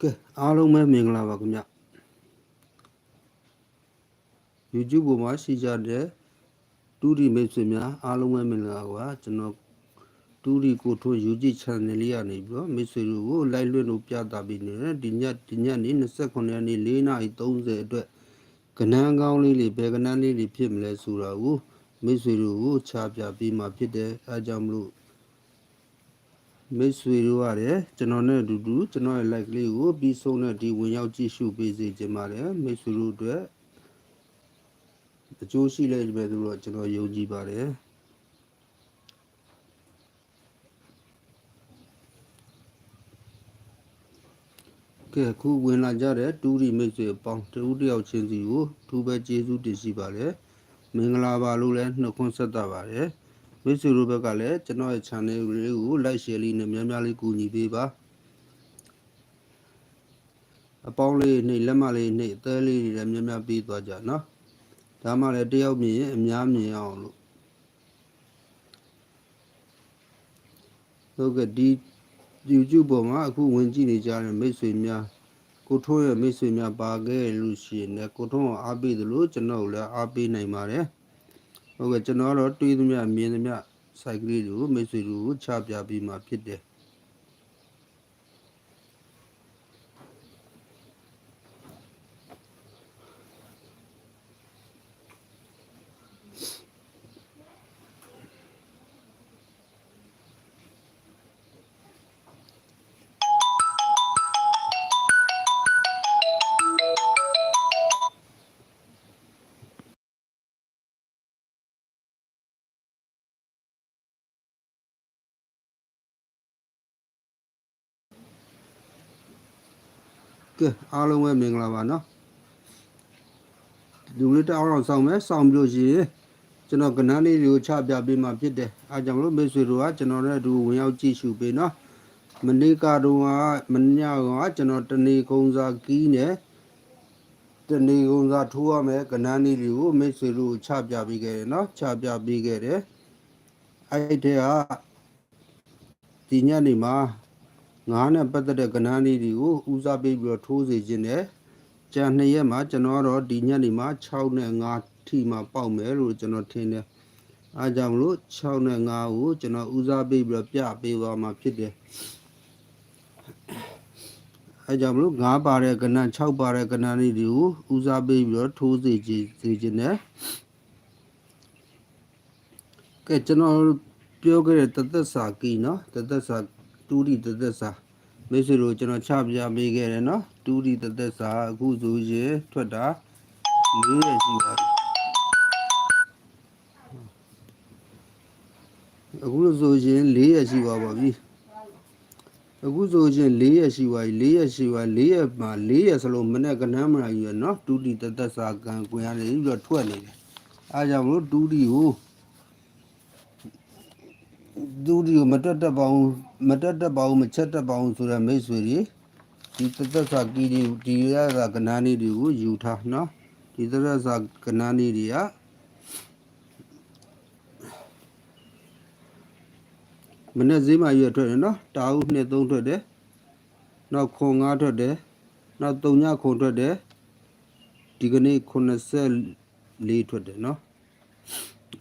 ကဲအားလုံးပဲမင်္ဂလာပါခင်ဗျ YouTube ပေါ်မှာရှိကြတဲ့တူဒီမိတ်ဆွေများအားလုံးပဲမင်္ဂလာပါကျွန်တော်တူဒီကိုထိုး YouTube channel လေးကနေပြီးတော့မိတ်ဆွေတို့ကိုလိုက်လွှင့်လို့ပြသပေးနေတယ်ဒီညဒီညနေ29ရက်နေ့4:30အတွက်ကနန်းကောင်းလေးတွေဘယ်ကနန်းလေးတွေဖြစ်မလဲဆိုတာကိုမိတ်ဆွေတို့ကိုချပြပေးမှာဖြစ်တယ်အဲဒါကြောင့်မလို့ မိတ်ဆွေတို့ရတယ်ကျွန်တော်နဲ့အတူတူကျွန်တော်ရဲ့ like လေးကိုပြီးဆုံးတဲ့ဒီဝင်ရောက်ကြည့်ရှုပေးစေချင်ပါတယ်မိတ်ဆွေတို့အတွက်အကျိုးရှိလိမ့်မယ်လို့တော့ကျွန်တော်ယုံကြည်ပါတယ်ကဲအခုဝင်လာကြတဲ့တူရီမိတ်ဆွေအပေါင်းတူတယောက်ချင်းစီကိုထူးပဲကျေးဇူးတင်ရှိပါတယ်မင်္ဂလာပါလို့လည်းနှုတ်ခွန်းဆက်တာပါတယ် မိတ်ဆွေတို့ဘက်ကလည်းကျွန်တော်ရဲ့ channel လေးကို like share လေးနဲ့များများလေးကူညီပေးပါအပေါင်းလေးနှိပ်လက်မလေးနှိပ်အသေးလေးတွေလည်းများများပေးသွားကြနော်ဒါမှလည်းတယောက်မြင်ရင်အများမြင်အောင်လို့ဟုတ်ကဲ့ဒီ YouTube ပေါ်မှာအခုဝင်ကြည့်နေကြတဲ့မိတ်ဆွေများကိုထိုးရဲ့မိတ်ဆွေများပါခဲ့လို့ရှိရင်လည်းကိုထုံးကိုအားပေးသလိုကျွန်တော်လည်းအားပေးနိုင်ပါတယ် ဟုတ်ကဲ့ကျွန်တော်တော့တွေးသမျှမြင်သမျှ site ကလေးတွေကိုမိတ်ဆွေတွေကိုချပြပေးမှာဖြစ်တယ် ကဲအားလုံးပဲမင်္ဂလာပါနော်ဒီလိုတအောင်အောင်ဆောင်မယ်ဆောင်ပြီးလို့ရှိရင်ကျွန်တော်ကဏ္ဍလေးတွေကိုချပြပေးမှဖြစ်တယ်အားကြောင့်မလို့မိတ်ဆွေတို့ကကျွန်တော်နဲ့အတူဝင်ရောက်ကြည့်ရှုပေးနော်မနေ့ကတော့မညကကျွန်တော်တနေကုန်းစားကီးနဲ့တနေကုန်းစားထိုးရမယ်ကဏ္ဍလေးတွေကိုမိတ်ဆွေတို့ချပြပေးခဲ့တယ်နော်ချပြပေးခဲ့တယ်အဲ့ဒီကဒီညနေမှာ ငါးနဲ့ပတ်သက်တဲ့ကဏ္ဍလေးတွေကိုဦးစားပေးပြီးတော့ထိုးစေခြင်းနဲ့ကြံနှစ်ရက်မှာကျွန်တော်ကတော့ဒီညနေမှာ6နဲ့5ထိမှာပေါက်မယ်လို့ကျွန်တော်ထင်တယ်။အားကြောင့်မလို့6နဲ့5ကိုကျွန်တော်ဦးစားပေးပြီးတော့ပြပေးသွားမှာဖြစ်တယ်။အားကြောင့်မလို့5ပါတဲ့ကဏ္ဍ6ပါတဲ့ကဏ္ဍလေးတွေကိုဦးစားပေးပြီးတော့ထိုးစေခြင်းစေခြင်းနဲ့ကဲကျွန်တော်ပြောခဲ့တဲ့တသက်စာကီနော်တသက်စာ တူရီတသက်စာမိတ်ဆွေတို့ကျွန်တော်ချပြပေးခဲ့တယ်နော်တူရီတသက်စာအခုဆိုရင်ထွက်တာ၄ရက်ရှိပါပြီအခုဆိုရင်၄ရက်ရှိပါပါပြီအခုဆိုရင်၄ရက်ရှိပါပြီ၄ရက်ရှိပါ၄ရက်မှာ၄ရက်စလုံးမနေ့ကနမ်းမလာကြီးရနော်တူတီတသက်စာကံကွင်ရတယ်ပြီးတော့ထွက်နေတယ်အားကြောင့်မလို့တူတီကို ဒူဒီကိုမတက်တက်ပါဘူးမတက်တက်ပါဘူးမချက်တက်ပါဘူးဆိုတဲ့မိတ်ဆွေတွေဒီတသက်စာကီဒီဒီရတာကနာနေတွေကိုယူထားနော်ဒီတသက်စာကနာနေတွေကမနေ့ဈေးမှာရွက်ထွက်တယ်နော်တာဟုနှစ်သုံးထွက်တယ်နောက်ခွန်ငါးထွက်တယ်နောက်တုံညခွန်ထွက်တယ်ဒီကနေ့84ထွက်တယ်နော်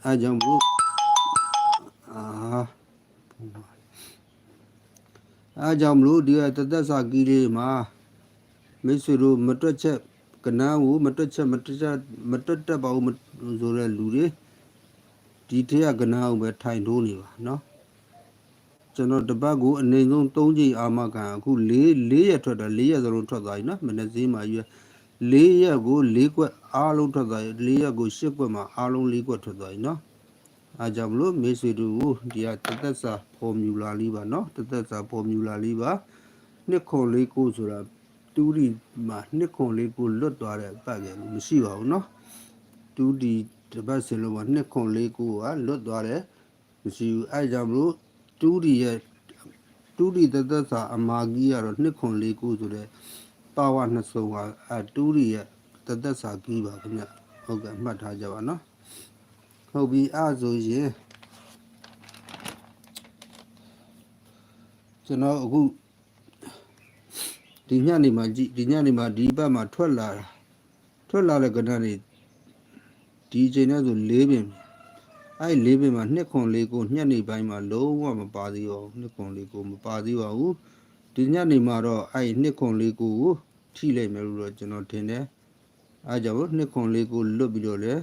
အဲကြောင့်ဘု အာဘုံပါအဲကြောင့်မလို့ဒီကတသက်စာကြီးလေးမှာမိတ်ဆွေတို့မတွက်ချက်ကနန်းကိုမတွက်ချက်မတွက်ချက်မတွက်တတ်ပါဘူးဆိုတဲ့လူတွေဒီထက်ကကနန်းကိုပဲထိုင်ထိုးနေပါနော်ကျွန်တော်တပတ်ကိုအနည်းဆုံး3ချိန်အာမခံအခု4 4ရက်ထွက်တာ4ရက်စလုံးထွက်သွားပြီနော်မနေ့စည်းမှာရွေး4ရက်ကို4ကွက်အားလုံးထွက်သွားပြီ4ရက်ကို8ကွက်မှာအားလုံး4ကွက်ထွက်သွားပြီနော် အားကြောင့်မလို့မေဆွေတို့ကိုဒီကတသက်စာဖော်မြူလာလေးပါနော်တသက်စာဖော်မြူလာလေးပါ2949ဆိုတာတူဒီမှာ2949လွတ်သွားတဲ့အပတ်ပဲမရှိပါဘူးနော်တူဒီတပတ်စင်လုံးမှာ2949ကလွတ်သွားတယ်မရှိဘူးအားကြောင့်မလို့တူဒီရဲ့တူဒီတသက်စာအမာကြီးကတော့2949ဆိုတဲ့ပါဝါနှစ်စုံဟာအတူဒီရဲ့တသက်စာကြီးပါခင်ဗျဟုတ်ကဲ့မှတ်ထားကြပါနော် ဟုတ်ပြီအဲ့ဆိုရင်ကျွန်တော်အခုဒီညနေမှာကြည့်ဒီညနေမှာဒီဘက်မှာထွက်လာတာထွက်လာတဲ့ကဏ္ဍတွေဒီအချိန်နဲ့ဆို၄ပင်အဲ့၄ပင်မှာနှစ်ခွန်လေးကိုညနေပိုင်းမှာလုံးဝမပါသေးပါဘူးနှစ်ခွန်လေးကိုမပါသေးပါဘူးဒီညနေမှာတော့အဲ့နှစ်ခွန်လေးကိုထိလိုက်မယ်လို့တော့ကျွန်တော်ထင်တယ်အားကြောင့်နှစ်ခွန်လေးကိုလွတ်ပြီးတော့လဲ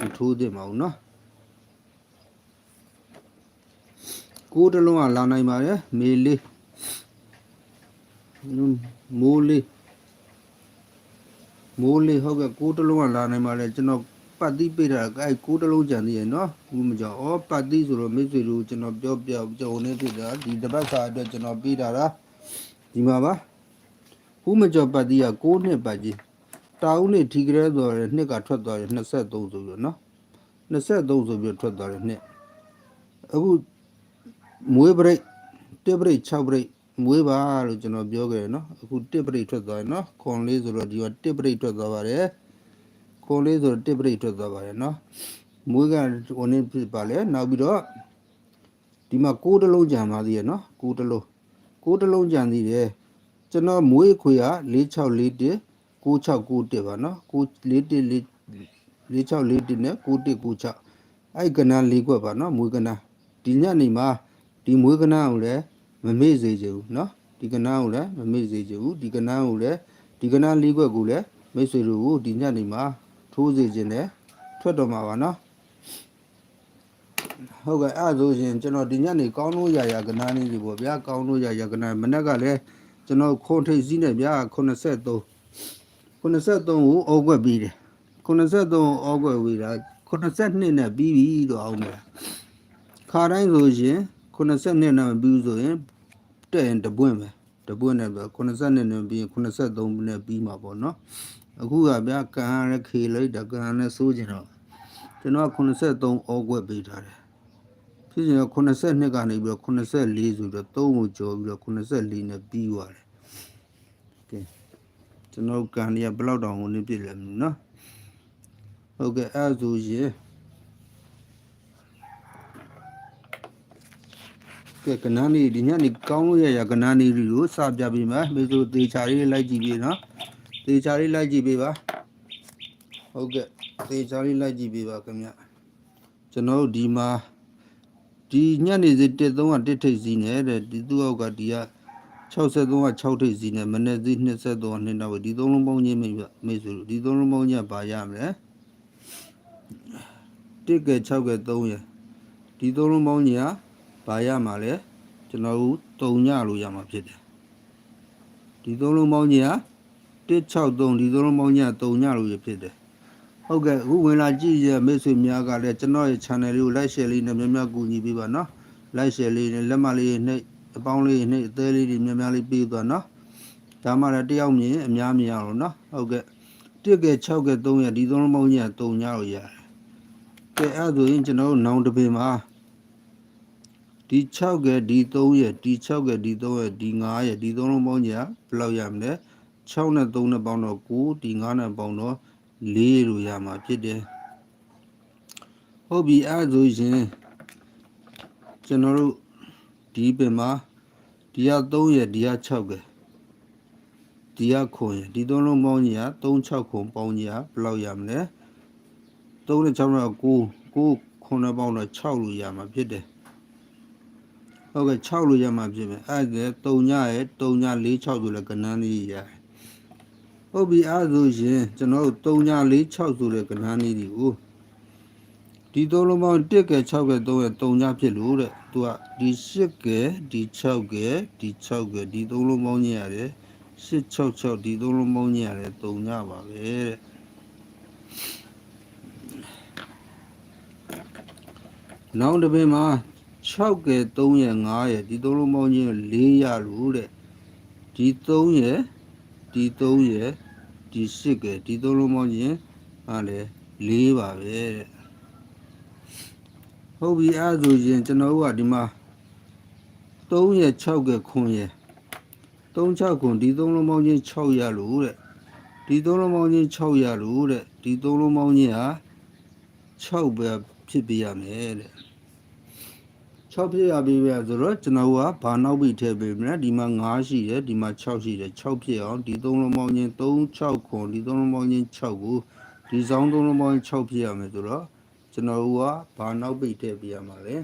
မထိုးသင့်ပါဘူးเนาะကိုယ်တလုံးကလာနိုင်ပါတယ်မေလေးမိုးလေးမိုးလေးဟုတ်ကဲ့ကိုယ်တလုံးကလာနိုင်ပါတယ်ကျွန်တော်ပတ်တိပိတာအဲ့ကိုယ်တလုံးကြံသေးရဲ့เนาะဘူးမကြောက်ဩပတ်တိဆိုတော့မိတ်ဆွေတို့ကျွန်တော်ပြောပြကြုံနေဖြစ်တာဒီတစ်ပတ်စာအတွက်ကျွန်တော်ပေးတာလားဒီမှာပါဘူးမကြောက်ပတ်တိက6နှစ်ပတ်ကြီး တာဦးနေထီကလေးဆိုရယ်နှစ်ကထွက်သွားရယ်23ဆိုပြီးတော့နော်23ဆိုပြီးထွက်သွားတယ်နှစ်အခုမွေးပရိတ်တစ်ပရိတ်6ပရိတ်မွေးပါလို့ကျွန်တော်ပြောခဲ့တယ်နော်အခုတစ်ပရိတ်ထွက်သွားတယ်နော်ခွန်လေးဆိုတော့ဒီကတစ်ပရိတ်ထွက်သွားပါတယ်ခွန်လေးဆိုတော့တစ်ပရိတ်ထွက်သွားပါတယ်နော်မွေးကဝင်နေဖြစ်ပါလေနောက်ပြီးတော့ဒီမှာကိုးတလုံးကြံပါသေးရနော်ကိုးတလုံးကိုးတလုံးကြံသေးတယ်ကျွန်တော်မွေးခွေက4641 9691ပါနော်4641နဲ့9196အဲ့ကဏ္ဍ၄ခွက်ပါနော်မွေးကဏ္ဍဒီညနေမှာဒီမွေးကဏ္ဍကိုလည်းမမေ့စေချင်ဘူးနော်ဒီကဏ္ဍကိုလည်းမမေ့စေချင်ဘူးဒီကဏ္ဍကိုလည်းဒီကဏ္ဍ၄ခွက်ကိုလည်းမိတ်ဆွေတို့ကိုဒီညနေမှာထိုးစေချင်တယ်ထွက်တော်မှာပါနော်ဟုတ်ကဲ့အဲ့ဆိုရင်ကျွန်တော်ဒီညနေကောင်းလို့ရရကနားနေပြီပေါ့ဗျာကောင်းလို့ရရကနားမနေ့ကလည်းကျွန်တော်ခွန်ထိပ်စီးနေဗျာ83 83ကိုအောက်ွက်ပြီးတယ်83ကိုအောက်ွက်ပြီးတာ82နဲ့ပြီးပြီတော့အောင်မယ်ခါတိုင်းဆိုရင်82နဲ့မပြီးဘူးဆိုရင်တဲ့ရင်တပွင့်ပဲတပွင့်နဲ့ပဲ82နဲ့ပြီးရင်83နဲ့ပြီးမှာပေါ့နော်အခုကဗျာကန်ရခေလိုက်တာကန်နဲ့စိုးကျင်တော့ကျွန်တော်83အောက်ွက်ပြီးထားတယ်ဖြစ်ရင်82ကနေပြီးတော့84ဆိုတော့3ကိုကျော်ပြီးတော့84နဲ့ပြီးသွားတယ်ကဲ ကျွန်တော်ကန်ရဘယ်လောက်တောင်ဝင်ပြည့်လဲမသိဘူးနော်ဟုတ်ကဲ့အဲ့ဒါဆိုရင်ကဲကနန်းလေးဒီညနေကောင်းလို့ရရကနန်းလေးတွေကိုစပြပေးမယ်မေဆိုတေချာလေးလိုက်ကြည့်ပေးနော်တေချာလေးလိုက်ကြည့်ပေးပါဟုတ်ကဲ့တေချာလေးလိုက်ကြည့်ပေးပါခင်ဗျကျွန်တော်တို့ဒီမှာဒီညနေစီတက်သုံးကတက်ထိတ်စီနေတဲ့ဒီသူ့အောက်ကဒီက 63က6ထိပ်စီနဲ့မနေ့စီ23ကနှစ်တော့ဒီသုံးလုံးပေါင်းချင်းမိမိဆိုလို့ဒီသုံးလုံးပေါင်းချင်းပါရမလဲ1က6က3ရဒီသုံးလုံးပေါင်းချင်းကပါရမှာလဲကျွန်တော်တို့3ညလို့ရမှာဖြစ်တယ်ဒီသုံးလုံးပေါင်းချင်းက163ဒီသုံးလုံးပေါင်းချင်းက3ညလို့ရဖြစ်တယ်ဟုတ်ကဲ့အခုဝင်လာကြည့်ရမိတ်ဆွေများကလည်းကျွန်တော်ရဲ့ channel လေးကို like share လေးနဲ့များများကူညီပေးပါနော် like share လေးနဲ့လက်မလေးနဲ့ အပေါင်းလေးနဲ့အသေးလေးတွေများများလေးပေးသွားနော်ဒါမှလည်းတယောက်မြင်အများမြင်အောင်လို့နော်ဟုတ်ကဲ့တစ်ကဲ6ကဲ3ရဒီသုံးလုံးပေါင်းကြီးက3ညလို့ရတယ်ကဲအဲ့ဒါဆိုရင်ကျွန်တော်တို့နောင်တစ်ပင်မှာဒီ6ကဲဒီ3ရဒီ6ကဲဒီ3ရဒီ5ရဒီသုံးလုံးပေါင်းကြီးကဘယ်လောက်ရမလဲ6နဲ့3နဲ့ပေါင်းတော့9ဒီ5နဲ့ပေါင်းတော့4လို့ရမှာဖြစ်တယ်ဟုတ်ပြီအဲ့ဒါဆိုရင်ကျွန်တော်တို့ ဒီပင်မှာဒီက3ရယ်ဒီက6ကဒီကခွန်ရယ်ဒီသုံးလုံးပေါင်းကြီးက3 6ခွန်ပေါင်းကြီးကဘယ်လောက်ရမလဲ3နဲ့6နဲ့9 9ခွန်နဲ့ပေါင်းတော့6လို့ရမှာဖြစ်တယ်ဟုတ်ကဲ့6လို့ရမှာဖြစ်မယ်အဲ့ဒါ3ညရယ်3ည4 6ဆိုလဲကဏန်းလေးရတယ်ဟုတ်ပြီအဲ့ဒါဆိုရင်ကျွန်တော်တို့3ည4 6ဆိုတဲ့ကဏန်းလေးတွေကို ဒီသုံးလုံးပေါင်း1ကဲ6ကဲ3ကဲ3ညဖြစ်လို့တဲ့သူကဒီ8ကဲဒီ6ကဲဒီ6ကဲဒီသုံးလုံးပေါင်းညရတယ်866ဒီသုံးလုံးပေါင်းညရတယ်3ညပါပဲတဲ့နောက်တစ်ပင်မှာ6ကဲ3ရယ်5ရယ်ဒီသုံးလုံးပေါင်းချင်း4ရလို့တဲ့ဒီ3ရယ်ဒီ3ရယ်ဒီ8ကဲဒီသုံးလုံးပေါင်းချင်းဟာလေ4ပါပဲတဲ့ ဟုတ်ပြီအဲ့ဒါဆိုရင်ကျွန်တော်တို့ကဒီမှာ3ရ6ကခွန်ရ3 6ခွန်ဒီ3လုံးပေါင်းချင်း6ရလို့တဲ့ဒီ3လုံးပေါင်းချင်း6ရလို့တဲ့ဒီ3လုံးပေါင်းချင်းဟာ6ပဲဖြစ်ပြရမယ်တဲ့6ဖြစ်ရပြီပဲဆိုတော့ကျွန်တော်ကဘာနောက်ပြီးထည့်ပေးမလဲဒီမှာ9ရှိတယ်ဒီမှာ6ရှိတယ်6ဖြစ်အောင်ဒီ3လုံးပေါင်းချင်း3 6ခွန်ဒီ3လုံးပေါင်းချင်း6ကိုဒီဆောင်3လုံးပေါင်းချင်း6ဖြစ်ရမယ်ဆိုတော့ ကျွန်တော်ကဘာနောက်ပြီးထည့်ပေးရမှာလဲ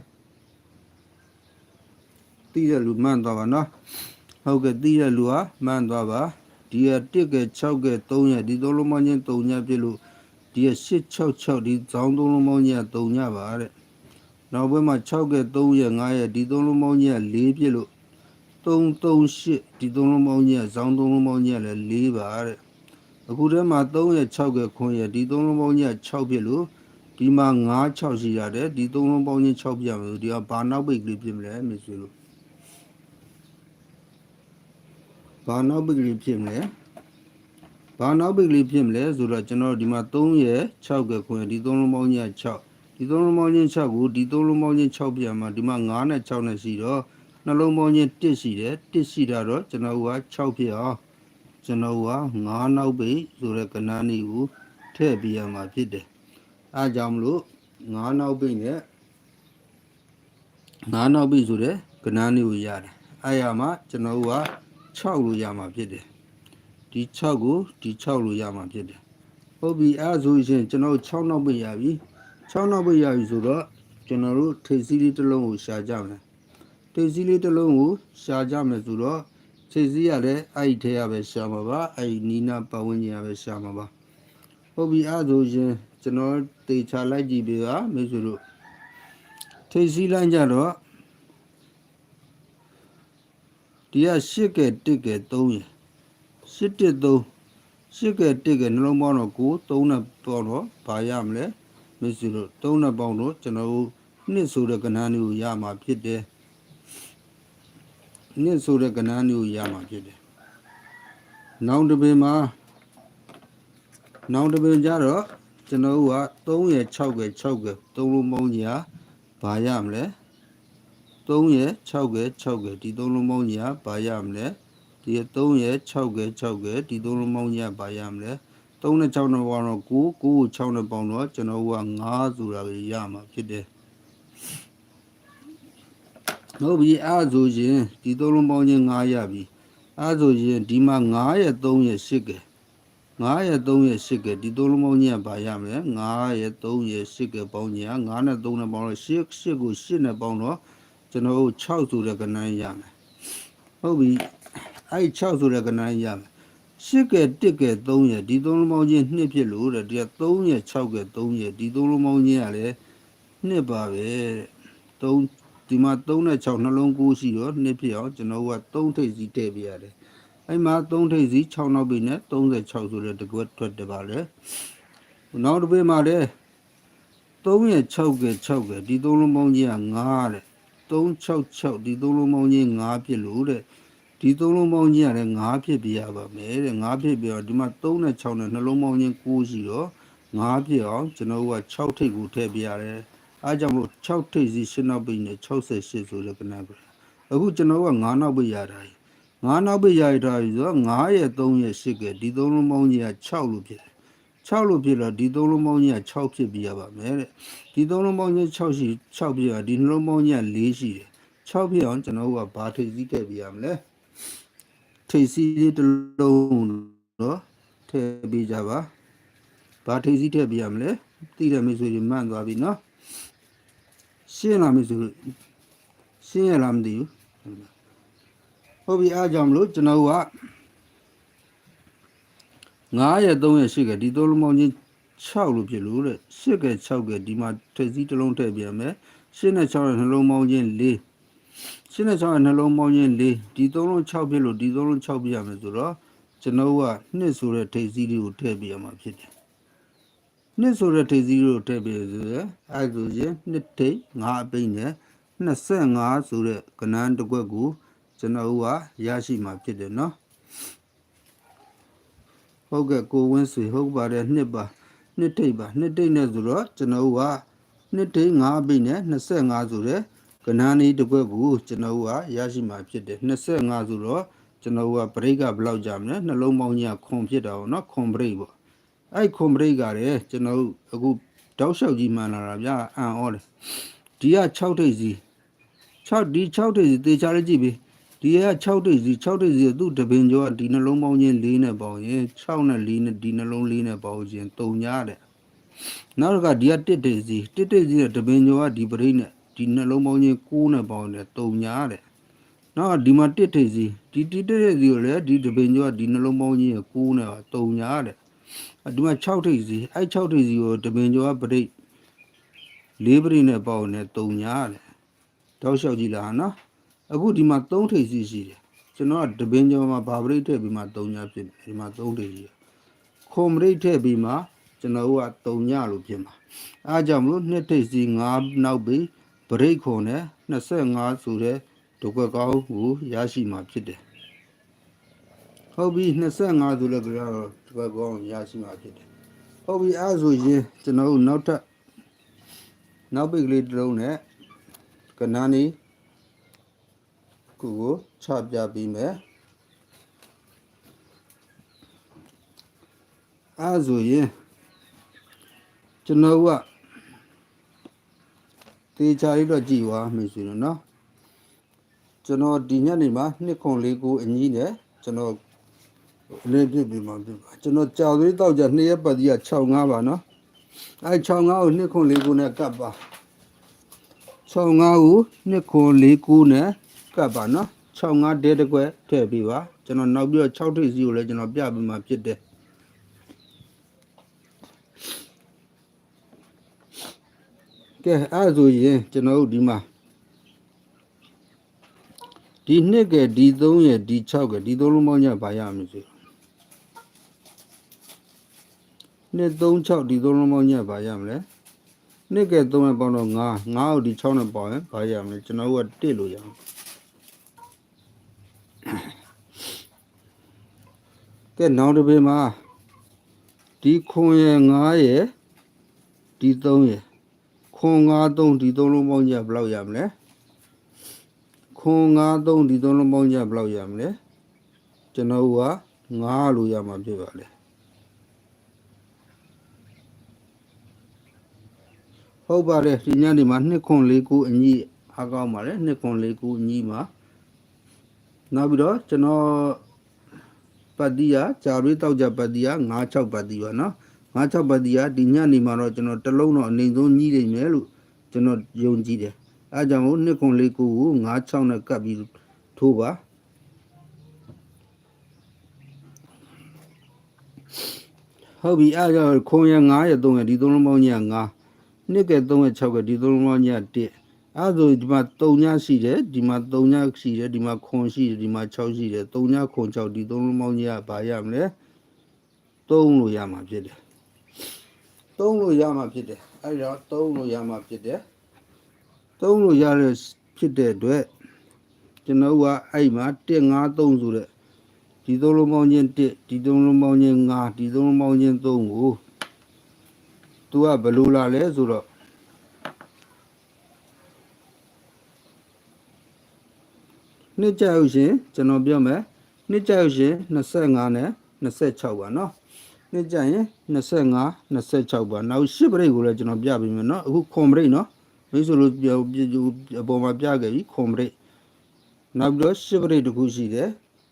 တီးတဲ့လူမှန်သွားပါနော်ဟုတ်ကဲ့တီးတဲ့လူကမှန်သွားပါဒီက1က6က3ရဒီ3လုံးပေါင်းချင်း3ညပြည့်လို့ဒီက866ဒီဆောင်3လုံးပေါင်းချင်း3ညပါတဲ့နောက်ဘက်မှာ6ကဲ3ရက်5ရက်ဒီ3လုံးပေါင်းကြီးက4ပြည့်လို့338ဒီ3လုံးပေါင်းကြီးကဇောင်း3လုံးပေါင်းကြီးကလည်း4ပါတဲ့အခုတည်းမှာ3ရက်6ကဲ9ရက်ဒီ3လုံးပေါင်းကြီးက6ပြည့်လို့ ဒီမှာ9 6ရှိရတယ်ဒီ3လုံးပေါင်းကြီး6ပြရမယ်ဆိုဒီကဘာနောက်ပိတ်ကလေးဖြစ်မလဲမဆွေလို့ဘာနောက်ပိတ်ကလေးဖြစ်မလဲဘာနောက်ပိတ်ကလေးဖြစ်မလဲဆိုတော့ကျွန်တော်ဒီမှာ3ရက်6ကဲ9ရက်ဒီ3လုံးပေါင်းကြီးက6ဒီသုံးလုံးပေါင်းချင်း6ကိုဒီသုံးလုံးပေါင်းချင်း6ပြန်မှာဒီမှာ9နဲ့6နဲ့ရှိတော့နှလုံးပေါင်းချင်း1ရှိတယ်1ရှိတာတော့ကျွန်တော်က6ဖြစ်အောင်ကျွန်တော်က9နောက်ပိဆိုတဲ့ကဏ္ဍလေးကိုထည့်ပြရမှာဖြစ်တယ် အဲကြောင့်မလို့9နောက်ပိနဲ့9နောက်ပိဆိုတဲ့ကဏ္ဍလေးကိုရတယ်အဲရမှာကျွန်တော်က6လို့ရမှာဖြစ်တယ်ဒီ6ကိုဒီ6လို့ရမှာဖြစ်တယ်ဟုတ်ပြီအဲဆိုရင်ကျွန်တော်6နောက်ပိရပြီ6နောက်ပိတ်ရပြီဆိုတော့ကျွန်တော်တို့ထိပ်စီးလေးတစ်လုံးကိုရှာကြမယ်ထိပ်စီးလေးတစ်လုံးကိုရှာကြမယ်ဆိုတော့ထိပ်စီးရတဲ့အဲ့ဒီထဲရပဲရှာမှာပါအဲ့ဒီနီနာပတ်ဝန်းကျင်ရပဲရှာမှာပါဟုတ်ပြီအဲ့ဆိုရင် ကျွန်တော်တေချာလိုက်ကြည့်ပေးပါမိတ်ဆွေတို့ထိပ်စီးလိုက်ကြတော့ဒီက8ကဲ1ကဲ3ရ8 1 3 8ကဲ1ကဲနှလုံးပေါင်းတော့9 3နဲ့ပေါင်းတော့ဘာရမလဲမစ္စလို့သုံးနှစ်ပေါင်းတော့ကျွန်တော်တို့နှစ်ဆိုတဲ့ကဏ္ဍမျိုးကိုရမှာဖြစ်တယ်နှစ်ဆိုတဲ့ကဏ္ဍမျိုးကိုရမှာဖြစ်တယ်နောင်တပင်မှာနောင်တပင်ကြတော့ ကျွန်တော်တို့က3ရယ်6ရယ်6ရယ်သုံးလုံးပေါင်းကြီးဟာဘာရမလဲ3ရယ်6ရယ်6ရယ်ဒီသုံးလုံးပေါင်းကြီးဟာဘာရမလဲဒီ3ရယ်6ရယ်6ရယ်ဒီသုံးလုံးပေါင်းကြီးဟာဘာရမလဲ3နဲ့6နဲ့ပေါင်းတော့9 9ကို6နဲ့ပေါင်းတော့ကျွန်တော်တို့က9ဆိုတာပဲရမှာဖြစ်တယ်ဟုတ်ပြီအဲ့ဆိုရင်ဒီသုံးလုံးပေါင်းချင်း9ရပြီအဲ့ဆိုရင်ဒီမှာ9ရဲ့3ရဲ့8ကဲ 9ရဲ့3ရဲ့8ကဲဒီသုံးလုံးပေါင်းချင်းကဘာရမလဲ9ရဲ့3ရဲ့8ကဲပေါင်းချင်းက9နဲ့3နဲ့ပေါင်းတော့8 8ကို8နဲ့ပေါင်းတော့ကျွန်တော်တို့6ဆိုတဲ့ကဏ္ဍရမယ်ဟုတ်ပြီအဲ့6ဆိုတဲ့ကဏ္ဍရမယ်ရှစ်ကဲတစ်ကဲ3ရဲ့ဒီသုံးလုံးပေါင်းချင်းနှစ်ဖြစ်လို့တဲ့ဒီက3ရဲ့6ကဲ3ရဲ့ဒီသုံးလုံးပေါင်းချင်းကလည်းနှစ်ပါပဲတဲ့3ဒီမှာ3နဲ့6နှလုံး9ရှိတော့နှစ်ဖြစ်အောင်ကျွန်တော်က3ထိပ်စီထည့်ပြရတယ် အဲ့မှာ3ထိပ်စီ6နောက်ပြီနဲ့36ဆိုတဲ့တကွက်ထွက်တယ်ပါလေနောက်တစ်ပေမှာလည်း3ရဲ့6ကဲ6ကဲဒီသုံးလုံးပေါင်းချင်းက9တဲ့366ဒီသုံးလုံးပေါင်းချင်း9ဖြစ်လို့တဲ့ဒီသုံးလုံးပေါင်းချင်းရတယ်9ဖြစ်ပြရပါမယ်တဲ့9ဖြစ်ပြတော့ဒီမှာ3နဲ့6နဲ့နှလုံးပေါင်းချင်း9ရှိတော့9ဖြစ်အောင်ကျွန်တော်က6ထိပ်ကိုထည့်ပြရတယ်အားကြောင့်မို့6ထိပ်စီရှင်းနောက်ပိနဲ့68ဆိုတဲ့ကနပဲအခုကျွန်တော်က9နောက်ပိရတာ 9နောက်ပိရရတာဆိုတော့9ရဲ့3ရဲ့8ကဒီသုံးလုံးပေါင်းချင်းက6လို့ဖြစ်တယ်6လို့ဖြစ်တော့ဒီသုံးလုံးပေါင်းကြီးက6ဖြစ်ပြရပါမယ်တဲ့ဒီသုံးလုံးပေါင်းကြီး6ရှိ6ပြရဒီနှလုံးပေါင်းကြီးက4ရှိတယ်6ပြအောင်ကျွန်တော်ကဘာထိပ်စည်းထည့်ပြရမလဲထိပ်စီးလေးတစ်လုံးတော့ထည့်ပေးကြပါဘာထိပ်စီးထည့်ပေးရမလဲသိတယ်မိတ်ဆွေတွေမှန်သွားပြီနော်ရှင်းလားမိတ်ဆွေရှင်းရလားမသိဘူး ဟုတ်ပြီအားကြောင့်မလို့ကျွန်တော်က9ရက်3ရက်8ကဒီသုံးလုံးပေါင်းချင်း6လို့ဖြစ်လို့တဲ့8က6ကဒီမှာထိပ်စီးတစ်လုံးထည့်ပြရမယ်8နဲ့6ရဲ့နှလုံးပေါင်းချင်း4ရှင်းတဲ့6ရဲ့နှလုံးပေါင်းချင်း၄ဒီ3လုံး6ဖြစ်လို့ဒီ3လုံး6ပြရမယ်ဆိုတော့ကျွန်တော်ကနှစ်ဆိုတဲ့ထိပ်စီးလေးကိုထည့်ပြရမှာဖြစ်တယ်နှစ်ဆိုတဲ့ထိပ်စီးလေးကိုထည့်ပြရဆိုရင်အဲဆိုရင်နှစ်ထိပ်၅အပိနဲ့25ဆိုတဲ့ကဏ္ဍတစ်ကွက်ကို ကျွန်တော်ကရရှိမှာဖြစ်တယ်နော်ဟုတ်ကဲ့ကိုဝင်းဆွေဟုတ်ပါတယ်နှစ်ပါနှစ်ထိပ်ပါနှစ်ထိပ်နဲ့ဆိုတော့ကျွန်တော်ကနှစ်ထိပ်၅အပိနဲ့25ဆိုတဲ့ကဏ္ဍနီးတစ်ခွက်ကိုကျွန်တော်ကရရှိမှာဖြစ်တယ်25ဆိုတော့ကျွန်တော်ကဘရိတ်ကဘယ်လောက်ကြာမလဲနှလုံးပေါင်းကြီးခွန်ဖြစ်တာပေါ့နော်ခွန်ဘရိတ်ပေါ့အဲ့ခွန်ဘရိတ်ကလည်းကျွန်တော်အခုတောက်လျှောက်ကြီးမှန်လာတာဗျာအံ့ဩတယ်ဒီက6ထိပ်စီ6ဒီ6ထိပ်စီတေချာလေးကြည့်ပြီ ဒီက6ထိပ်စီ6ထိပ်စီကသူ့တပင်ကျော်ကဒီနှလုံးပေါင်းချင်း4နဲ့ပေါင်းရင်6နဲ့4နဲ့ဒီနှလုံး4နဲ့ပေါင်းရင်3ညာတဲ့နောက်တစ်ခါဒီက1ထိပ်စီ1ထိပ်စီကတပင်ကျော်ကဒီပရိနဲ့ဒီနှလုံးပေါင်းချင်း9နဲ့ပေါင်းတယ်3ညာတဲ့နောက်ဒီမှာ1ထိပ်စီဒီ1ထိပ်စီကိုလည်းဒီတပင်ကျော်ကဒီနှလုံးပေါင်းချင်း9နဲ့3ညာတဲ့ဒီမှာ6ထိပ်စီအဲ့6ထိပ်စီကိုတပင်ကျော်ကပရိလေးပရိနဲ့ပေါင်းတယ်3ညာတဲ့တောက်လျှောက်ကြည့်လာဟာနော် အခုဒီမှာ3ထိပ်စီရှိတယ်ကျွန်တော်ကတပင်းကျော်မှာဘာပရိတ်ထည့်ပြီးမှ3ညဖြစ်တယ်ဒီမှာ3ထိပ်စီခုံပရိတ်ထည့်ပြီးမှကျွန်တော်က3ညလို့ဖြစ်မှာအားကြောင့်မလို့နှစ်ထိပ်စီ9နောက်ပြီးပရိတ်ခုံနဲ့25ဆိုတဲ့ဒုက္ခကောင်းကိုရရှိမှာဖြစ်တယ်ဟုတ်ပြီ25ဆိုလည်းကြတော့ဒုက္ခကောင်းရရှိမှာဖြစ်တယ်ဟုတ်ပြီအားဆိုရင်ကျွန်တော်တို့နောက်ထပ်နောက်ပိတ်ကလေးတစ်လုံးနဲ့ကနန်း ခုကိုချပြပေးမယ်အဲဆိုရင်ကျွန်တော်ကတေချာလေးတော့ကြည်ွားမယ်ဆိုရင်နော်ကျွန်တော်ဒီညနေမှာ2.49အညီးနဲ့ကျွန်တော်လေးပြပြမှာပြပါကျွန်တော်ကြောက်သေးတောက်ကြနှစ်ရက်ပတ်ကြီးက65ပါနော်အဲ65ကို2.49နဲ့ကပ်ပါ65ကို2.49နဲ့ ကပ်ပါနော်65တဲတစ်ခွက်ထည့်ပြီးပါကျွန်တော်နောက်ပြီးတော့6ထိပ်စီကိုလည်းကျွန်တော်ပြပြီးမှဖြစ်တယ်ကဲအဲ့ဒါဆိုရင်ကျွန်တော်တို့ဒီမှာဒီနှစ်ကဒီ3ရဲ့ဒီ6ကဒီ3လုံးပေါင်းညဘာရမလဲဆိုနှစ်3 6ဒီ3လုံးပေါင်းညဘာရမလဲနှစ်ကဲ3နဲ့ပေါင်းတော့9 9ကိုဒီ6နဲ့ပေါင်းရင်ဘာရမလဲကျွန်တော်တို့ကတစ်လို့ရအောင် ကဲနောက်တစ်ပေမှာဒီခွန်ရဲ့9ရဲ့ဒီ3ရဲ့ခွန်9 3ဒီ3လုံးပေါင်းကြဘယ်လောက်ရမလဲခွန်9 3ဒီ3လုံးပေါင်းကြဘယ်လောက်ရမလဲကျွန်တော်တို့က9လို့ရမှာဖြစ်ပါလေဟုတ်ပါတယ်ဒီညနေမှာနှစ်ခွန်လေးခုအညီအားကောင်းပါတယ်နှစ်ခွန်လေးခုအညီမှာနောက်ပြီးတော့ကျွန်တော် ပတ်တိယဂျာရွေးတောက်ကြပတ်တိယ96ပတ်တိပါနော်96ပတ်တိယဒီညနေမှာတော့ကျွန်တော်တစ်လုံးတော့အနေဆုံးညီးနေမယ်လို့ကျွန်တော်ယုံကြည်တယ်အဲကြောင့်မို့နှစ်ခွန်လေးခုကို96နဲ့ကပ်ပြီးထိုးပါဟုတ်ပြီအဲကြောင့်ခွန်ရ9ရ3ရဒီသုံးလုံးပေါင်းကြီးက9နှစ်ကဲ3ရ6ကဒီသုံးလုံးပေါင်းကြီးက1 အဲဆိုဒီမှာ3ညရှိတယ်ဒီမှာ3ညရှိတယ်ဒီမှာခွန်ရှိတယ်ဒီမှာ6ရှိတယ်3ညခွန်6ဒီသုံးလုံးပေါင်းကြီးကဘာရမလဲ3လို့ရမှာဖြစ်တယ်3လို့ရမှာဖြစ်တယ်အဲဒါ3လို့ရမှာဖြစ်တယ်3လို့ရတဲ့ဖြစ်တဲ့အတွက်ကျွန်တော်ကအဲ့မှာ153ဆိုတဲ့ဒီသုံးလုံးပေါင်းချင်း1ဒီသုံးလုံးပေါင်းချင်း5ဒီသုံးလုံးပေါင်းချင်း3ကိုသူကဘယ်လိုလာလဲဆိုတော့ နှစ်ကြောက်ရှင်ကျွန်တော်ပြောမယ်နှစ်ကြောက်ရှင်25နဲ့26ပါနော်နှစ်ကြရင်25 26ပါနောက်10ပြိတ်ကိုလည်းကျွန်တော်ပြပေးမယ်နော်အခုခွန်ပြိတ်နော်မိတ်ဆွေတို့ပြောအပေါ်မှာပြခဲ့ပြီခွန်ပြိတ်နောက်ပြီးတော့10ပြိတ်တခုရှိတယ်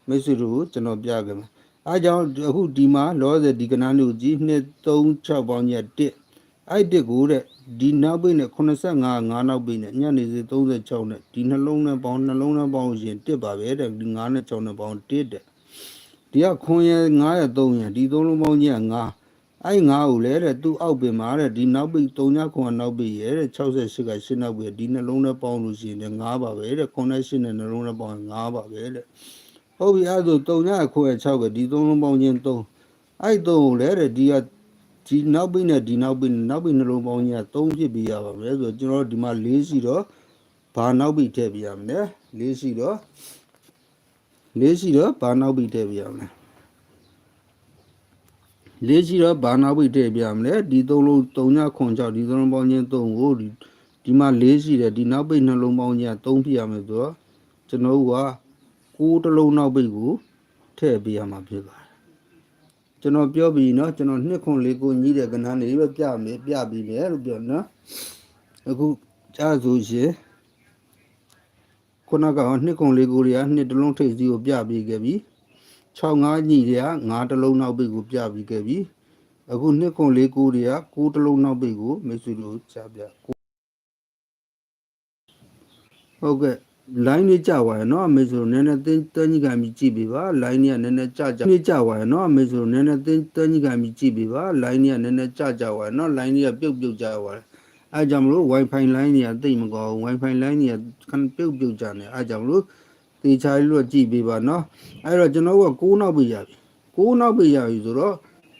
မိတ်ဆွေတို့ကိုကျွန်တော်ပြခဲ့မယ်အဲကြောင့်အခုဒီမှာလောဆယ်ဒီကဏ္ဍလေးကိုကြည့်2 3 6ပေါင်းညက်1 အဲ့တစ်ကိုတဲ့ဒီနောက်ပိတ်နဲ့85 5နောက်ပိတ်နဲ့ညနေစီ36နဲ့ဒီနှလုံးနဲ့ပေါင်းနှလုံးနဲ့ပေါင်းရင်1ပါပဲတဲ့ဒီ9နဲ့6နဲ့ပေါင်း1တဲ့ဒီကခွန်ရ9ရ3ရဒီသုံးလုံးပေါင်းကြီးက9အဲ့9ကိုလည်းတဲ့သူ့အောက်ပင်မှာတဲ့ဒီနောက်ပိတ်3ညခွန်နောက်ပိတ်ရဲ့တဲ့68က8နောက်ပိတ်ဒီနှလုံးနဲ့ပေါင်းလို့ရှိရင်9ပါပဲတဲ့9နဲ့8နဲ့နှလုံးနဲ့ပေါင်း9ပါပဲတဲ့ဟုတ်ပြီအဲ့ဒါဆို3ညခွန်6ကဒီသုံးလုံးပေါင်းချင်း3အဲ့3ကိုလည်းတဲ့ဒီက ဒီနောက်ပိနဲ့ဒီနောက်ပိနောက်ပိနှလုံးပေါင်းကြီးက3ဖြစ်ပြီးရပါမယ်ဆိုတော့ကျွန်တော်ဒီမှာ4ရှိတော့ဘာနောက်ပိထည့်ပြရမလဲ4ရှိတော့4ရှိတော့ဘာနောက်ပိထည့်ပြရမလဲ4ရှိတော့ဘာနောက်ပိထည့်ပြရမလဲဒီ3လုံး3ညခွန်6ဒီ3လုံးပေါင်းချင်း3ကိုဒီဒီမှာ4ရှိတယ်ဒီနောက်ပိနှလုံးပေါင်းကြီးက3ဖြစ်ရမယ်ဆိုတော့ကျွန်တော်က6တလုံးနောက်ပိကိုထည့်ပြရမှာဖြစ်ပါတယ် ကျွန်တော်ပြောပြီးเนาะကျွန်တော်နှစ်ခွန်လေးကိုညီးတဲ့ကဏ္ဍနေပဲပြမယ်ပြပြီးမယ်လို့ပြောနော်အခုကြားဆိုရှင် ခုနကနှစ်ကုံလေးကိုတွေကနှစ်တလုံးထိပ်စီးကိုပြပြီးခဲ့ပြီ6ငါးညီတွေကငါးတလုံးနောက်ပိတ်ကိုပြပြီးခဲ့ပြီအခုနှစ်ကုံလေးကိုတွေကကိုးတလုံးနောက်ပိတ်ကိုမိတ်ဆွေတို့ချပြဟုတ်ကဲ့ line လေးကြာသွားရနော်မိတ်ဆွေတို့နည်းနည်းတင်းတင်းကြီးကမြည်ကြည့်ပေးပါ line ကြီးကနည်းနည်းကြာကြာနေကြာသွားရနော်မိတ်ဆွေတို့နည်းနည်းတင်းတင်းကြီးကမြည်ကြည့်ပေးပါ line ကြီးကနည်းနည်းကြာကြာသွားရနော် line ကြီးကပြုတ်ပြုတ်ကြာသွားတယ်အဲကြောင့်မလို့ wifi line ကြီးကတိတ်မကောင်းဘူး wifi line ကြီးကခဏပြုတ်ပြုတ်ကြာနေအဲကြောင့်မလို့တေချာလေးလို့ကြည့်ပေးပါနော်အဲ့တော့ကျွန်တော်က6နောက်ပေးရပြီ6နောက်ပေးရပြီဆိုတော့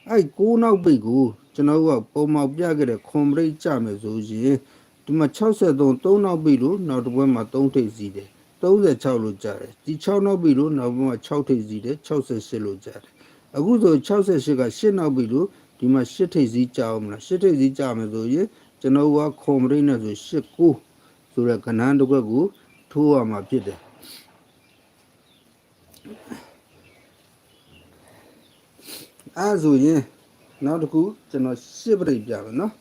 အဲ့6နောက်ပိတ်ကိုကျွန်တော်ကပုံမှန်ပြခဲ့တဲ့ complete ကြမယ်ဆိုရင် ဒီမှာ63 3နောက်ပိတ်လို့နောက်တစ်ပွဲမှာ3ထိပ်စီးတယ်36လို့ကြားတယ်ဒီ6နောက်ပိတ်လို့နောက်ဘက်မှာ6ထိပ်စီးတယ်68လို့ကြားတယ်အခုဆို68က8နောက်ပိတ်လို့ဒီမှာ8ထိပ်စီးကြအောင်မလား8ထိပ်စီးကြမယ်ဆိုရင်ကျွန်တော်က complete နဲ့ဆို8 9ဆိုတဲ့ကဏ္ဍတစ်ခွက်ကိုထိုးရမှာဖြစ်တယ်အဲဆိုရင်နောက်တစ်ခုကျွန်တော်ရှစ်ပရိတ်ပြမယ်နော်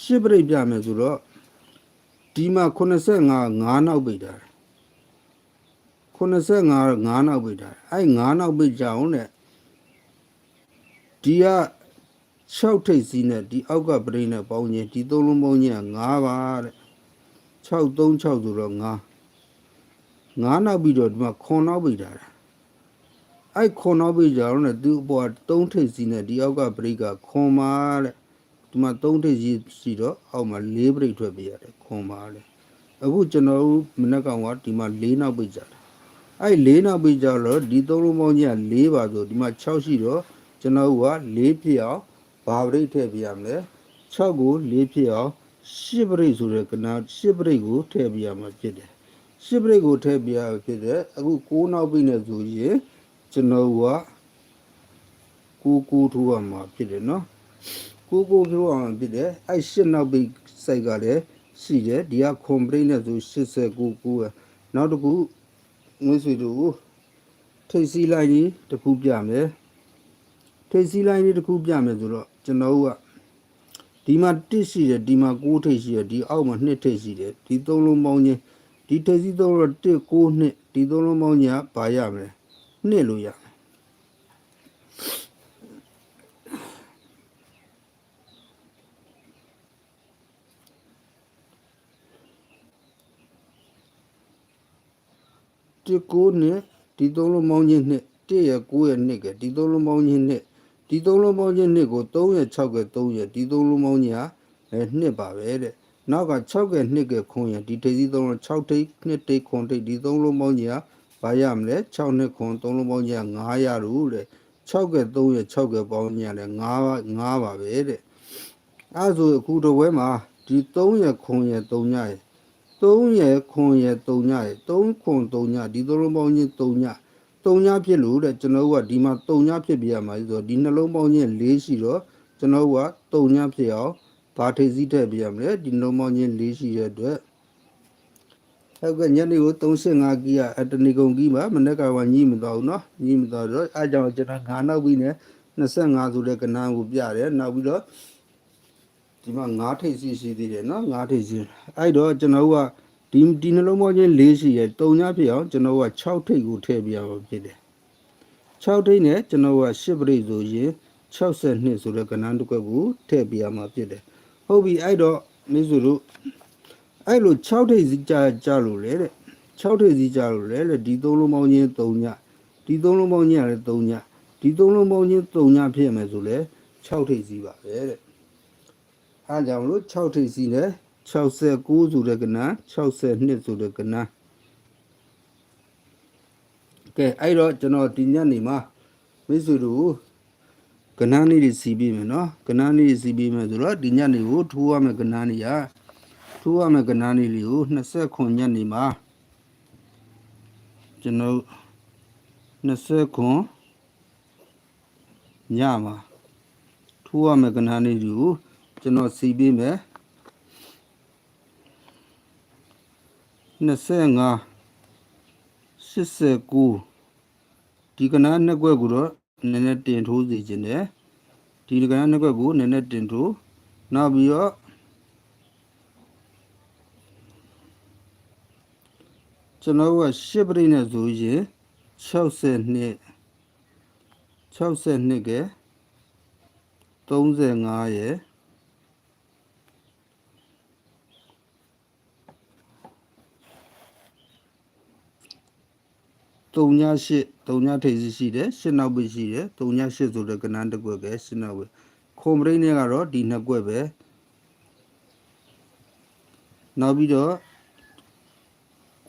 ရှစ်ပရိတ်ပြမယ်ဆိုတော့ ဒီမှာ85 9နောက်ပိတ်တာ85 9နောက်ပိတ်တာအဲ့9နောက်ပိတ်ကြအောင်တဲ့ဒီက6ထိပ်စီးနဲ့ဒီအောက်ကပရိတ်နဲ့ပေါင်းရင်ဒီသုံးလုံးပေါင်းရင်9ပါတဲ့6 3 6ဆိုတော့9 9နောက်ပြီးတော့ဒီမှာခွန်နောက်ပိတ်တာတဲ့အဲ့ခွန်နောက်ပြီးကြတော့ねသူ့အပေါ်3ထိပ်စီးနဲ့ဒီအောက်ကဘရိတ်ကခွန်မာတဲ့ဒီမှာ3ထိပ်စီးရှိတော့အောက်မှာ4ဘရိတ်ထွက်ပေးရတယ် ခွန်မာတဲ့အခုကျွန်တော်တို့မနေ့ကောင်ကဒီမှာ4နောက်ပိတ်ကြတယ်အဲ့4နောက်ပိတ်ကြတော့ဒီ3လုံးပေါင်းကြီးက4ပါဆိုဒီမှာ6ရှိတော့ကျွန်တော်က4ဖြစ်အောင်ဘာဘရိတ်ထည့်ပြရမလဲ6ကို4ဖြစ်အောင်10ဘရိတ်ဆိုတဲ့ကနာ10ဘရိတ်ကိုထည့်ပြရမှာဖြစ်တယ်10ဘရိတ်ကိုထည့်ပြရဖြစ်တယ်အခု6နောက်ပိတ်နေဆိုရင်ကျွန်တော်ကကိုကိုထိုးရမှာဖြစ်တယ်နော်ကိုကိုထိုးရမှာဖြစ်တယ်အဲ့ရှစ်နောက်ပိတ်စိုက်ကလည်း ရှိတယ်ဒီက complaint နဲ့ဆို89ကိုနောက်တစ်ခုငွေဆွေတို့ထိတ်စီလိုက်ကြီးတစ်ခုပြမယ်ထိတ်စီလိုက်ကြီးတစ်ခုပြမယ်ဆိုတော့ကျွန်တော်ကဒီမှာ1ရှိတယ်ဒီမှာ6ထိတ်ရှိတယ်ဒီအောက်မှာ2ထိတ်ရှိတယ်ဒီသုံးလုံးပေါင်းချင်းဒီထိတ်စီသုံးတော့1 9 2ဒီသုံးလုံးပေါင်းချင်းကဘာရမလဲနှစ်လို့ရ ဒီကိုနဲ့ဒီသုံးလုံးပေါင်းချင်းနှစ်1ရ9ရနှစ်ကဒီသုံးလုံးပေါင်းချင်းနှစ်ဒီသုံးလုံးပေါင်းချင်းနှစ်ကို3ရ6က3ရဒီသုံးလုံးပေါင်းချင်းကအဲနှစ်ပါပဲတဲ့နောက်က6ကနှစ်ကခွန်ရဒီထိပ်စီးသုံးလုံး6ထိပ်နှစ်ထိပ်ခွန်ထိပ်ဒီသုံးလုံးပေါင်းချင်းကဘာရမလဲ6နှစ်ခွန်3လုံးပေါင်းကြီး900လို့တဲ့6က3ရ6ကပေါင်းကြီးလည်း9 9ပါပဲတဲ့အဲဆိုအခုတစ်ဝဲမှာဒီ3ရခွန်ရ3ညရ 3ရခွန်ရ3ညရ3ခွန်3ညဒီ3လုံးပေါင်းကြီး3ည3ညဖြစ်လို့တဲ့ကျွန်တော်ကဒီမှာ3ညဖြစ်ပြရမှာဆိုတော့ဒီနှလုံးပေါင်းကြီး4ရှိတော့ကျွန်တော်က3ညဖြစ်အောင်ဘာထိစည်းထည့်ပြရမလဲဒီနှလုံးပေါင်းကြီး4ရှိတဲ့အတွက်ဟုတ်ကဲ့ညနေကို35ကီးကအတနီကုံကီးမှာမနေ့ကကညှိမသွားဘူးเนาะညှိမသွားတော့အဲကြောင့်ကျွန်တော်9နောက်ပြီးနဲ့25ဆိုတဲ့ကဏ္ဍကိုပြတယ်နောက်ပြီးတော့ ဒီမှာငါးထိပ်စီရှိသေးတယ်နော်ငါးထိပ်စီအဲ့တော့ကျွန်တော်ကဒီဒီနှလုံးပေါင်းချင်း၄ရှိရယ်တုံညဖြစ်အောင်ကျွန်တော်က6ထိပ်ကိုထည့်ပြရမှာဖြစ်တယ်6ထိပ်နဲ့ကျွန်တော်က10ပြိဆိုရင်62ဆိုတဲ့ကဏ္ဍတစ်ခွက်ကိုထည့်ပြရမှာဖြစ်တယ်ဟုတ်ပြီအဲ့တော့မိစုတို့အဲ့လို6ထိပ်စီကြာကြာလို့လေတဲ့6ထိပ်စီကြာလို့လေတဲ့ဒီသုံးလုံးပေါင်းချင်းတုံညဒီသုံးလုံးပေါင်းချင်းကလည်းတုံညဒီသုံးလုံးပေါင်းချင်းတုံညဖြစ်မယ်ဆိုလဲ6ထိပ်စီပါပဲတဲ့ အားကြောင့်လို့6ထိပ်စီနဲ့69ဆိုတဲ့ကဏ္ဍ62ဆိုတဲ့ကဏ္ဍကဲအဲ့တော့ကျွန်တော်ဒီညနေမှာမိတ်ဆွေတို့ကဏ္ဍလေးတွေစီးပြီးမယ်နော်ကဏ္ဍလေးတွေစီးပြီးမယ်ဆိုတော့ဒီညနေကိုထိုးရမယ်ကဏ္ဍလေးရာထိုးရမယ့်ကဏ္ဍလေးလေးကို29ညနေမှာကျွန်တော်29ညမှာထိုးရမယ့်ကဏ္ဍလေးတွေကို ကျွန်တော်စီပေးမယ်25 89ဒီကဏ္ဍနှစ်ခွက်ကိုတော့နည်းနည်းတင်ထိုးစီခြင်းတယ်ဒီကဏ္ဍနှစ်ခွက်ကိုနည်းနည်းတင်ထိုးနောက်ပြီးတော့ကျွန်တော်ကရှစ်ပရိနဲ့ဆိုရင်60နှစ်60နှစ်ကဲ35ရဲ့ 3ည8 3ညထိပ်စီရှိတယ်8နောက်ပိရှိတယ်3ည8ဆိုတဲ့ကဏ္ဍတစ်ကွက်ပဲ8နောက်ပဲခုံပရိနဲ့ကတော့ဒီနှစ်ကွက်ပဲနောက်ပြီးတော့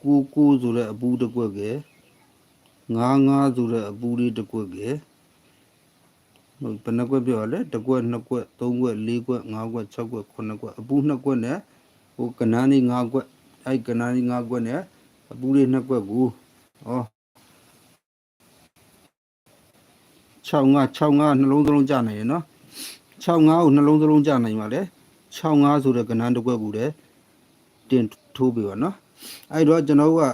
ကိုကိုဆိုတဲ့အပူတစ်ကွက်ကဲငါးငါးဆိုတဲ့အပူလေးတစ်ကွက်ကဲဟုတ်ဘယ်နှကွက်ပြောရလဲတစ်ကွက်နှစ်ကွက်သုံးကွက်လေးကွက်ငါးကွက်၆ကွက်ခုနှစ်ကွက်အပူနှစ်ကွက်နဲ့ဟိုကနန်းလေးငါးကွက်အဲ့ကနန်းလေးငါးကွက်နဲ့အပူလေးနှစ်ကွက်ကိုဩ 6ငါ6ငါနှလုံးသလုံးကြနိုင်ရနော်6ငါကိုနှလုံးသလုံးကြနိုင်ပါလေ6ငါဆိုတဲ့ကနန်းတစ်ကွက်ကိုလည်းတင်ထိုးပြီပါနော်အဲ့တော့ကျွန်တော်တို့က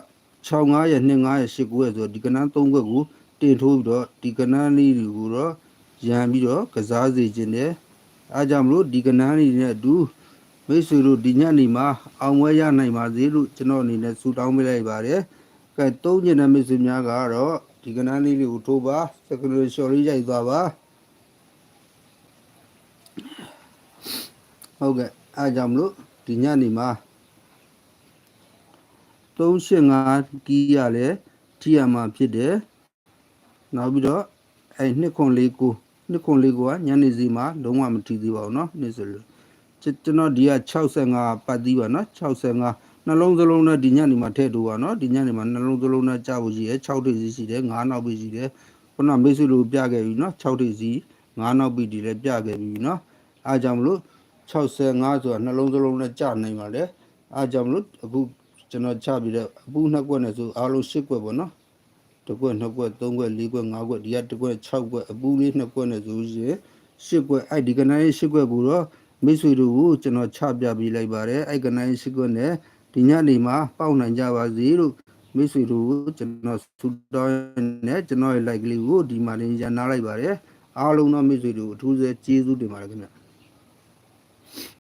65ရဲ့29ရဲ့89ရဲ့ဆိုတော့ဒီကနန်း3ခွက်ကိုတင်ထိုးပြီးတော့ဒီကနန်းလေးတွေကိုတော့ရန်ပြီးတော့ကစားစေခြင်းနဲ့အားကြောင့်မလို့ဒီကနန်းလေးနဲ့အတူမိတ်ဆွေတို့ဒီညနေမှာအောင်ပွဲရနိုင်ပါစေလို့ကျွန်တော်အနေနဲ့ဆုတောင်းပေးလိုက်ပါတယ်။ကဲသုံးညတဲ့မိတ်ဆွေများကတော့ ဒီကနန်းလေးတွေကိုထိုးပါစကလိုရှော်လေးရိုက်သွားပါဟုတ်ကဲ့အားကြောင့်မလို့ဒီညနေမှာ 385ကီးရလဲထိရမှာဖြစ်တယ်နောက်ပြီးတော့အဲနှစ်ခွန်လေးကိုနှစ်ခွန်လေးကိုကညနေစီမှာလုံးဝမထီသေးပါဘူးเนาะနေ့ဆိုလို့ကျွန်တော်ဒီက65ပတ်သီးပါเนาะ65 နှလုံးသလုံးနဲ့ဒီညနေမှာထည့်တူပါနော်ဒီညနေမှာနှလုံးသလုံးနဲ့ကြာဖို့ရှိတယ်6ထိပ်စီရှိတယ်9နောက်ပြီးရှိတယ်ခုနမိတ်ဆွေတို့ပြခဲ့ပြီနော်6ထိပ်စီ9နောက်ပြီးဒီလည်းပြခဲ့ပြီနော်အားကြောင့်မလို့65ဆိုတာနှလုံးသလုံးနဲ့ကြာနိုင်ပါလေအားကြောင့်မလို့အခုကျွန်တော်ချပြီးတော့အပူနှစ်ကွက်နဲ့ဆိုအားလုံး၈ကွက်ပေါ့နော်တစ်ကွက်နှစ်ကွက်သုံးကွက်လေးကွက်ငါးကွက်ဒီကတစ်ကွက်၆ကွက်အပူလေးနှစ်ကွက်နဲ့ဆိုရင်၈ကွက်အဲ့ဒီကနေ့၈ကွက်ကိုတော့မိတ်ဆွေတို့ကိုကျွန်တော်ချပြပေးလိုက်ပါတယ်အဲ့ကနေ့၈ကွက်နဲ့ ဒီညနေမှာပေါက်နိုင်ကြပါစေလို့မိတ်ဆွေတို့ကိုကျွန်တော်ဆူတောင်းနဲ့ကျွန်တော်ရဲ့ like လေးကိုဒီမှာလေးရန်နာလိုက်ပါတယ်အားလုံးသောမိတ်ဆွေတို့အထူးဆဲကျေးဇူးတင်ပါတယ်ခင်ဗျ